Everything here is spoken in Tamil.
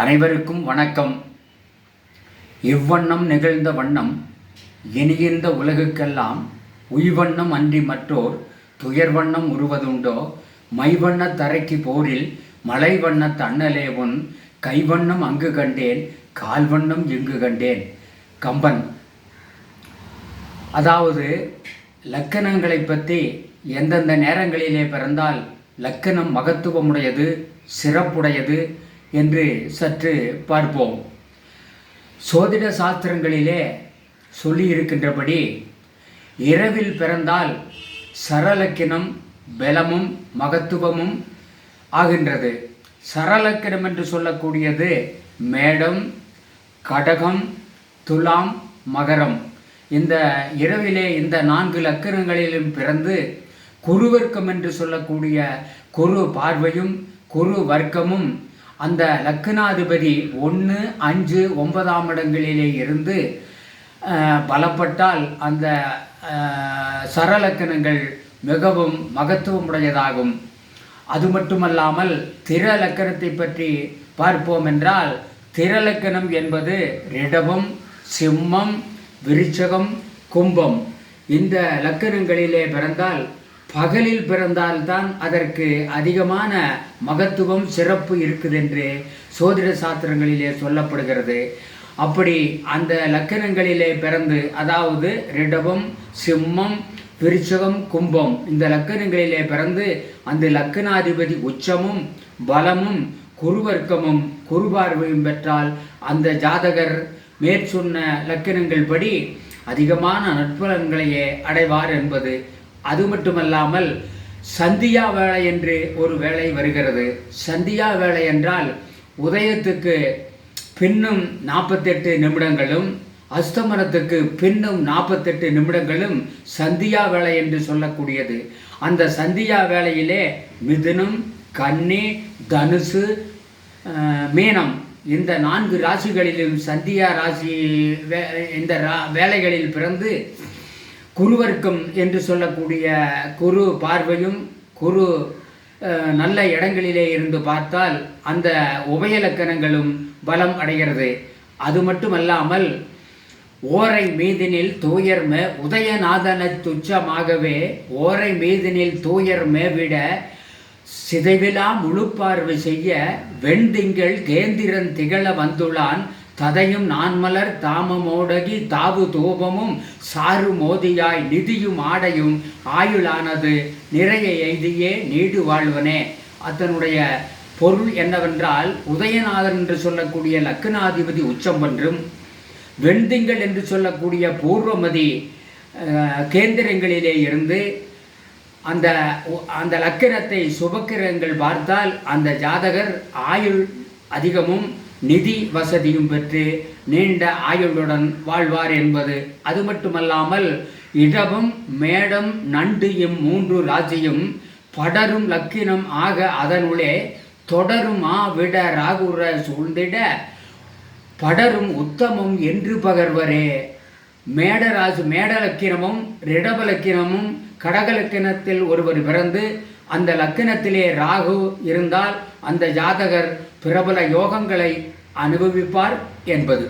அனைவருக்கும் வணக்கம். இவ்வண்ணம் நிகழ்ந்த வண்ணம் இனியிருந்த உலகுக்கெல்லாம் உய்வண்ணம் அன்றி மற்றோர் துயர்வண்ணம் உருவதுண்டோ? மைவண்ண தரைக்கு போரில் மலை வண்ண தன்னலே உன் கைவண்ணம் அங்கு கண்டேன் கால்வண்ணம் இங்கு கண்டேன். கம்பன். அதாவது லக்கணங்களை பற்றி எந்தெந்த நேரங்களிலே பிறந்தால் லக்கணம் மகத்துவமுடையது சிறப்புடையது என்று சற்று பார்ப்போம். சோதிட சாஸ்திரங்களிலே சொல்லியிருக்கின்றபடி இரவில் பிறந்தால் சரலக்கினம் பலமும் மகத்துவமும் ஆகின்றது. சரலக்கினம் என்று சொல்லக்கூடியது மேடம் கடகம் துலாம் மகரம். இந்த இரவிலே இந்த நான்கு லக்கணங்களிலும் பிறந்து குருவர்க்கம் என்று சொல்லக்கூடிய குரு பார்வையும் குரு வர்க்கமும் அந்த லக்னாதிபதி ஒன்று அஞ்சு ஒன்பதாம் இடங்களிலே இருந்து பலப்பட்டால் அந்த சரலக்கணங்கள் மிகவும் மகத்துவமுடையதாகும். அது மட்டுமல்லாமல் திர லக்கணத்தை பற்றி பார்ப்போம் என்றால் திரலக்கணம் என்பது ரிடபம் சிம்மம் விருச்சகம் கும்பம். இந்த லக்கணங்களிலே பிறந்தால் பகலில் பிறந்தால்தான் அதற்கு அதிகமான மகத்துவம் சிறப்பு இருக்குது என்று சோதிட சாஸ்திரங்களிலே சொல்லப்படுகிறது. அப்படி அந்த லக்கணங்களிலே பிறந்து அதாவது ரிடபம் சிம்மம் விருச்சகம் கும்பம் இந்த லக்கணங்களிலே பிறந்து அந்த லக்கணாதிபதி உச்சமும் பலமும் குருவர்க்கமும் குருபார்வையும் பெற்றால் அந்த ஜாதகர் மேற்சொன்ன லக்கணங்கள் படி அதிகமான நட்பலன்களையே அடைவார் என்பது அது மட்டுமல்லாமல் சந்தியா வேலை என்று ஒரு வேலை வருகிறது. சந்தியா வேலை என்றால் உதயத்துக்கு பின்னும் நாற்பத்தெட்டு நிமிடங்களும் அஸ்தமனத்துக்கு பின்னும் நாற்பத்தெட்டு நிமிடங்களும் சந்தியா வேலை என்று சொல்லக்கூடியது. அந்த சந்தியா வேலையிலே மிதுனம் கன்னி தனுசு மீனம் இந்த நான்கு ராசிகளிலும் சந்தியா ராசி வே- இந்த ரா- வேலைகளில் பிறந்து குருவர்க்கம் என்று சொல்லக்கூடிய குரு பார்வையும் குரு நல்ல இடங்களிலே இருந்து பார்த்தால் அந்த உபயலக்கணங்களும் பலம் அடைகிறது. அது மட்டுமல்லாமல் ஓரை மீதினில் தூயர் மே உதயநாதன துச்சமாகவே ஓரை மீதினில் தூயர்மே விட சிதைவிலா முழுப்பார்வை செய்ய வெண்திங்கள் கேந்திரன் திகழ வந்துளான். ததையும் நான்மலர் தாமமோடகி தாவு தோபமும் சாறு மோதியாய் நிதியும் ஆடையும் ஆயுளானது நிறைய எய்தியே நீடு வாழ்வனே. அதனுடைய பொருள் என்னவென்றால் உதயநாதன் என்று சொல்லக்கூடிய லக்னாதிபதி உச்சம் என்றும் வெண்திங்கள் என்று சொல்லக்கூடிய பூர்வமதி கேந்திரங்களிலே இருந்து அந்த அந்த லக்கிரத்தை சுபக்கிரங்கள் பார்த்தால் அந்த ஜாதகர் ஆயுள் அதிகமும் நிதி வசதியும் பெற்று நீண்ட ஆயுளுடன் வாழ்வார் என்பது அது மட்டுமல்லாமல் இடமும் மேடம் நண்டு எம் மூன்று ராசியும் படரும் லக்கினம் ஆக அதனுள்ளே தொடரும் ஆ விட ராகுர சூழ்ந்திட படரும் உத்தமம் என்று பகர்வரே. மேடராசு மேடலக்கினமும் ரிடபலக்கினமும் கடகலக்கினத்தில் ஒருவர் பிறந்து அந்த லக்கினத்திலே ராகு இருந்தால் அந்த ஜாதகர் பிரபல யோகங்களை அனுபவிப்பார் என்பது.